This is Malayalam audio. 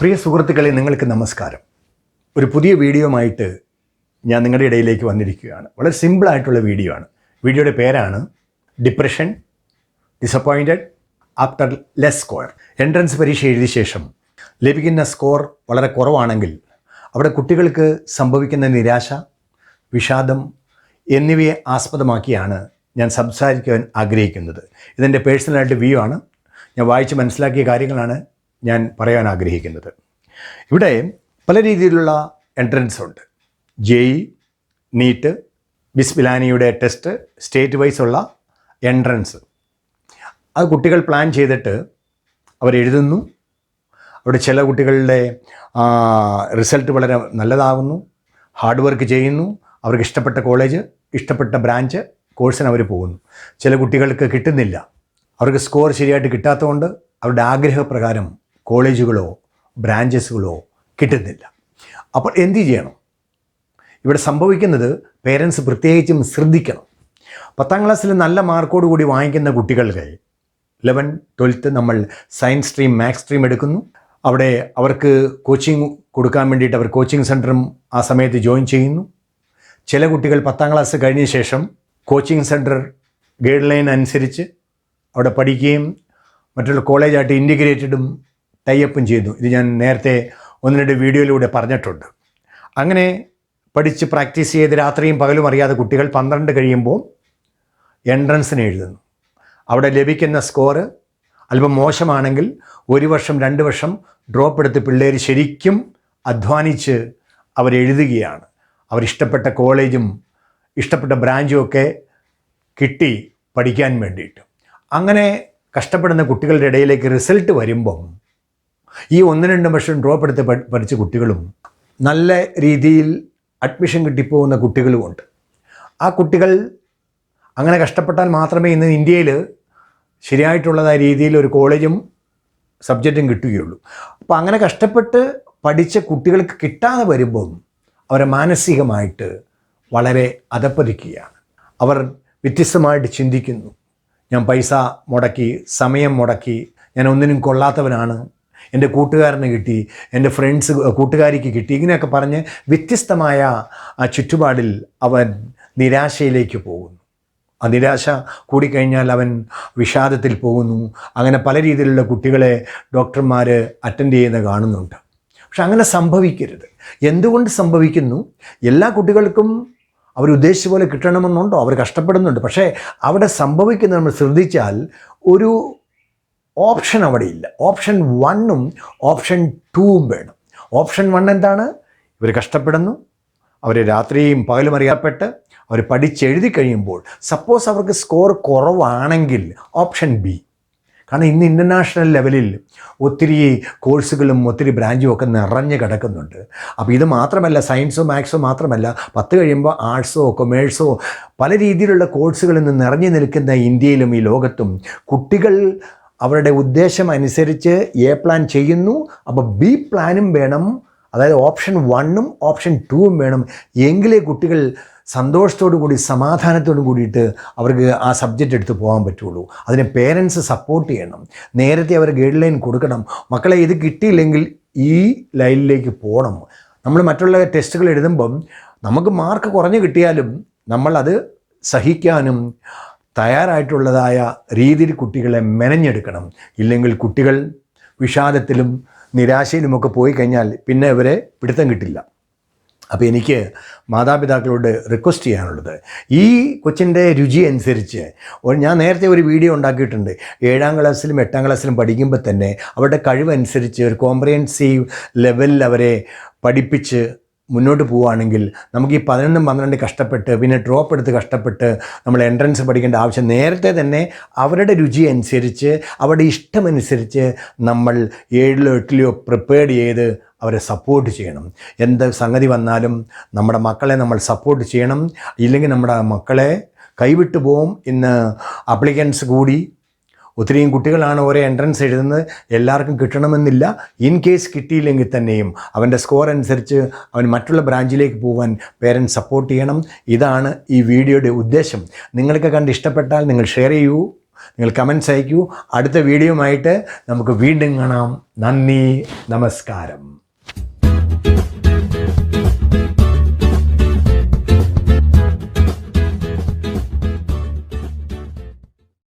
പ്രിയ സുഹൃത്തുക്കളെ നിങ്ങൾക്ക് നമസ്കാരം. ഒരു പുതിയ വീഡിയോയുമായിട്ട് ഞാൻ നിങ്ങളുടെ ഇടയിലേക്ക് വന്നിരിക്കുകയാണ്. വളരെ സിമ്പിളായിട്ടുള്ള വീഡിയോ ആണ്. വീഡിയോയുടെ പേരാണ് depression disappointed after less score entrance പരീക്ഷ എഴുതിയ ശേഷം ലഭിക്കുന്ന സ്കോർ വളരെ കുറവാണെങ്കിൽ അവിടെ കുട്ടികൾക്ക് സംഭവിക്കുന്ന നിരാശ വിഷാദം എന്നിവയെ ആസ്പദമാക്കിയാണ് ഞാൻ സംസാരിക്കാൻ ആഗ്രഹിക്കുന്നത്. ഇതെന്റെ പേഴ്സണലായിട്ട് വ്യൂ ആണ്. ഞാൻ വായിച്ച് മനസ്സിലാക്കിയ കാര്യങ്ങളാണ്. ഞാൻ പറയാൻ ആഗ്രഹിക്കുന്നത്. ഇവിടെ പല രീതിയിലുള്ള എൻട്രൻസ് ഉണ്ട്. ജെഇ നീറ്റ് ബിസ്മിലാനിയുടെ ടെസ്റ്റ് സ്റ്റേറ്റ് വൈസ് ഉള്ള എൻട്രൻസ് അത് കുട്ടികൾ പ്ലാൻ ചെയ്തിട്ട് അവരെഴുതുന്നു അവിടെ ചില കുട്ടികളുടെ റിസൾട്ട് വളരെ നല്ലതാകുന്നു. ഹാർഡ് വർക്ക് ചെയ്യുന്നു. അവർക്ക് ഇഷ്ടപ്പെട്ട കോളേജ് ഇഷ്ടപ്പെട്ട ബ്രാഞ്ച് കോഴ്സിന് അവർ പോകുന്നു. ചില കുട്ടികൾക്ക് കിട്ടുന്നില്ല. അവർക്ക് സ്കോർ ശരിയായിട്ട് കിട്ടാത്തതുകൊണ്ട് അവരുടെ ആഗ്രഹപ്രകാരം കോളേജുകളോ ബ്രാഞ്ചസുകളോ കിട്ടുന്നില്ല. അപ്പോൾ എന്ത് ചെയ്യണം? ഇവിടെ സംഭവിക്കുന്നത് പേരൻസ് പ്രത്യേകിച്ചും ശ്രദ്ധിക്കണം. പത്താം ക്ലാസ്സിൽ നല്ല മാർക്കോട് കൂടി വാങ്ങിക്കുന്ന കുട്ടികൾക്ക് ലെവൻ ട്വൽത്ത് നമ്മൾ സയൻസ് സ്ട്രീം മാത്സ് സ്ട്രീം എടുക്കുന്നു. അവിടെ അവർക്ക് കോച്ചിങ് കൊടുക്കാൻ വേണ്ടിയിട്ട് അവർ കോച്ചിങ് സെന്ററും ആ സമയത്ത് ജോയിൻ ചെയ്യുന്നു. ചില കുട്ടികൾ പത്താം ക്ലാസ് കഴിഞ്ഞ ശേഷം കോച്ചിങ് സെന്റർ ഗൈഡ് ലൈൻ അനുസരിച്ച് അവിടെ പഠിക്കുകയും മറ്റുള്ള കോളേജായിട്ട് ഇന്റിഗ്രേറ്റഡും ടൈപ്പും ചെയ്യുന്നു ഇത് ഞാൻ നേരത്തെ ഒന്ന് രണ്ട് വീഡിയോയിലൂടെ പറഞ്ഞിട്ടുണ്ട്. അങ്ങനെ പഠിച്ച് പ്രാക്ടീസ് ചെയ്ത് രാത്രിയും പകലും അറിയാതെ കുട്ടികൾ പന്ത്രണ്ട് കഴിയുമ്പോൾ എൻട്രൻസിന് എഴുതുന്നു. അവിടെ ലഭിക്കുന്ന സ്കോറ് അല്പം മോശമാണെങ്കിൽ ഒരു വർഷം രണ്ട് വർഷം ഡ്രോപ്പ് എടുത്ത് പിള്ളേർ ശരിക്കും അധ്വാനിച്ച് അവരെഴുതുകയാണ് അവരിഷ്ടപ്പെട്ട കോളേജും ഇഷ്ടപ്പെട്ട ബ്രാഞ്ചും ഒക്കെ കിട്ടി പഠിക്കാൻ വേണ്ടിയിട്ട്. അങ്ങനെ കഷ്ടപ്പെടുന്ന കുട്ടികളുടെ ഇടയിലേക്ക് റിസൾട്ട് വരുമ്പം ഈ ഒന്ന് രണ്ട് വർഷം ഡ്രോപ്പ് എടുത്ത് പഠിച്ച കുട്ടികളും നല്ല രീതിയിൽ അഡ്മിഷൻ കിട്ടിപ്പോകുന്ന കുട്ടികളുമുണ്ട് ആ കുട്ടികൾ അങ്ങനെ കഷ്ടപ്പെട്ടാൽ മാത്രമേ ഇന്ന് ഇന്ത്യയിൽ ശരിയായിട്ടുള്ളതായ രീതിയിൽ ഒരു കോളേജും സബ്ജക്റ്റും കിട്ടുകയുള്ളൂ. അപ്പോൾ അങ്ങനെ കഷ്ടപ്പെട്ട് പഠിച്ച കുട്ടികൾക്ക് കിട്ടാതെ വരുമ്പം അവരെ മാനസികമായിട്ട് വളരെ അതപ്പതിക്കുകയാണ്. അവർ വ്യത്യസ്തമായിട്ട് ചിന്തിക്കുന്നു. ഞാൻ പൈസ മുടക്കി സമയം മുടക്കി ഞാൻ ഒന്നിനും കൊള്ളാത്തവനാണ് എന്റെ കൂട്ടുകാരന് കിട്ടി എന്റെ ഫ്രണ്ട്സ് കൂട്ടുകാരിക്ക് കിട്ടി. ഇങ്ങനെയൊക്കെ പറഞ്ഞ് വ്യത്യസ്തമായ ചുറ്റുപാടിൽ അവൻ നിരാശയിലേക്ക് പോകുന്നു. ആ നിരാശ കൂടിക്കഴിഞ്ഞാൽ അവൻ വിഷാദത്തിൽ പോകുന്നു. അങ്ങനെ പല രീതിയിലുള്ള കുട്ടികളെ ഡോക്ടർമാർ അറ്റൻഡ് ചെയ്യുന്ന കാണുന്നുണ്ട്. പക്ഷെ അങ്ങനെ സംഭവിക്കരുത്. എന്തുകൊണ്ട് സംഭവിക്കുന്നു? എല്ലാ കുട്ടികൾക്കും അവർ ഉദ്ദേശിച്ച പോലെ കിട്ടണമെന്നുണ്ടോ? അവർ കഷ്ടപ്പെടുന്നുണ്ട്. പക്ഷേ അവിടെ സംഭവിക്കുന്നത് നമ്മൾ ശ്രദ്ധിച്ചാൽ ഒരു ഓപ്ഷൻ അവിടെ ഇല്ല ഓപ്ഷൻ വണ്ണും ഓപ്ഷൻ ടൂവും വേണം. ഓപ്ഷൻ വൺ എന്താണ്? ഇവർ കഷ്ടപ്പെടുന്നു. അവർ രാത്രിയും പകലും അറിയപ്പെട്ട് അവർ പഠിച്ചെഴുതി കഴിയുമ്പോൾ സപ്പോസ് അവർക്ക് സ്കോർ കുറവാണെങ്കിൽ ഓപ്ഷൻ ബി കാരണം ഇന്ന് ഇന്റർനാഷണൽ ലെവലിൽ ഒത്തിരി കോഴ്സുകളും ഒത്തിരി ബ്രാഞ്ചും ഒക്കെ നിറഞ്ഞ് കിടക്കുന്നുണ്ട്. അപ്പോൾ ഇത് മാത്രമല്ല സയൻസോ മാത്സോ മാത്രമല്ല പത്ത് കഴിയുമ്പോൾ ആർട്സോ കൊമേഴ്സോ പല രീതിയിലുള്ള കോഴ്സുകളിൽ നിന്ന് നിറഞ്ഞു നിൽക്കുന്ന ഇന്ത്യയിലും ഈ ലോകത്തും കുട്ടികൾ അവരുടെ ഉദ്ദേശം അനുസരിച്ച് എ പ്ലാൻ ചെയ്യുന്നു. അപ്പോൾ ബി പ്ലാനും വേണം. അതായത് ഓപ്ഷൻ വണ്ണും ഓപ്ഷൻ ടൂവും വേണം. എങ്കിലേ കുട്ടികൾ സന്തോഷത്തോടു കൂടി സമാധാനത്തോടു കൂടിയിട്ട് അവർക്ക് ആ സബ്ജക്റ്റ് എടുത്ത് പോകാൻ പറ്റുള്ളൂ. അതിന് പേരൻസ് സപ്പോർട്ട് ചെയ്യണം. നേരത്തെ അവർ ഗൈഡ് ലൈൻ കൊടുക്കണം. മക്കളെ ഇത് കിട്ടിയില്ലെങ്കിൽ ഈ ലൈനിലേക്ക് പോകണം. നമ്മൾ മറ്റുള്ള ടെസ്റ്റുകൾ എഴുതുമ്പം നമുക്ക് മാർക്ക് കുറഞ്ഞു കിട്ടിയാലും നമ്മളത് സഹിക്കാനും തയ്യാറായിട്ടുള്ളതായ രീതിയിൽ കുട്ടികളെ മെനഞ്ഞെടുക്കണം. ഇല്ലെങ്കിൽ കുട്ടികൾ വിഷാദത്തിലും നിരാശയിലുമൊക്കെ പോയി കഴിഞ്ഞാൽ പിന്നെ ഇവരെ പിടുത്തം കിട്ടില്ല. അപ്പോൾ എനിക്ക് മാതാപിതാക്കളോട് റിക്വസ്റ്റ് ചെയ്യാനുള്ളത് ഈ കൊച്ചിന്റെ രുചി അനുസരിച്ച് ഞാൻ നേരത്തെ ഒരു വീഡിയോ ഉണ്ടാക്കിയിട്ടുണ്ട്. ഏഴാം ക്ലാസ്സിലും എട്ടാം ക്ലാസ്സിലും പഠിക്കുമ്പോൾ തന്നെ അവരുടെ കഴിവനുസരിച്ച് ഒരു കോംപ്രിഹെൻസീവ് ലെവലിൽ അവരെ പഠിപ്പിച്ച് മുന്നോട്ട് പോവുകയാണെങ്കിൽ നമുക്ക് ഈ പതിനൊന്നും പന്ത്രണ്ട് കഷ്ടപ്പെട്ട് പിന്നെ ഡ്രോപ്പ് എടുത്ത് കഷ്ടപ്പെട്ട് നമ്മൾ എൻട്രൻസ് പഠിക്കേണ്ട ആവശ്യം നേരത്തെ തന്നെ അവരുടെ രുചി അനുസരിച്ച് അവരുടെ ഇഷ്ടമനുസരിച്ച് നമ്മൾ ഏഴിലോ എട്ടിലോ പ്രിപ്പയർഡ് ചെയ്ത് അവരെ സപ്പോർട്ട് ചെയ്യണം. എന്ത് സംഗതി വന്നാലും നമ്മുടെ മക്കളെ നമ്മൾ സപ്പോർട്ട് ചെയ്യണം. ഇല്ലെങ്കിൽ നമ്മുടെ മക്കളെ കൈവിട്ടു പോവും ഇന്ന് അപ്ലിക്കൻസ് കൂടി ഒത്തിരിയും കുട്ടികളാണ് ഓരോ എൻട്രൻസ് എഴുതുന്നത്. എല്ലാവർക്കും കിട്ടണമെന്നില്ല. ഇൻ കേസ് കിട്ടിയില്ലെങ്കിൽ തന്നെയും അവന്റെ സ്കോർ അനുസരിച്ച് അവൻ മറ്റുള്ള ബ്രാഞ്ചിലേക്ക് പോകാൻ പേരൻസ് സപ്പോർട്ട് ചെയ്യണം. ഇതാണ് ഈ വീഡിയോയുടെ ഉദ്ദേശം. നിങ്ങൾക്ക് കണ്ട് ഇഷ്ടപ്പെട്ടാൽ നിങ്ങൾ ഷെയർ ചെയ്യൂ. നിങ്ങൾ കമൻസ് അയക്കൂ. അടുത്ത വീഡിയോയുമായിട്ട് നമുക്ക് വീണ്ടും കാണാം. നന്ദി. നമസ്കാരം.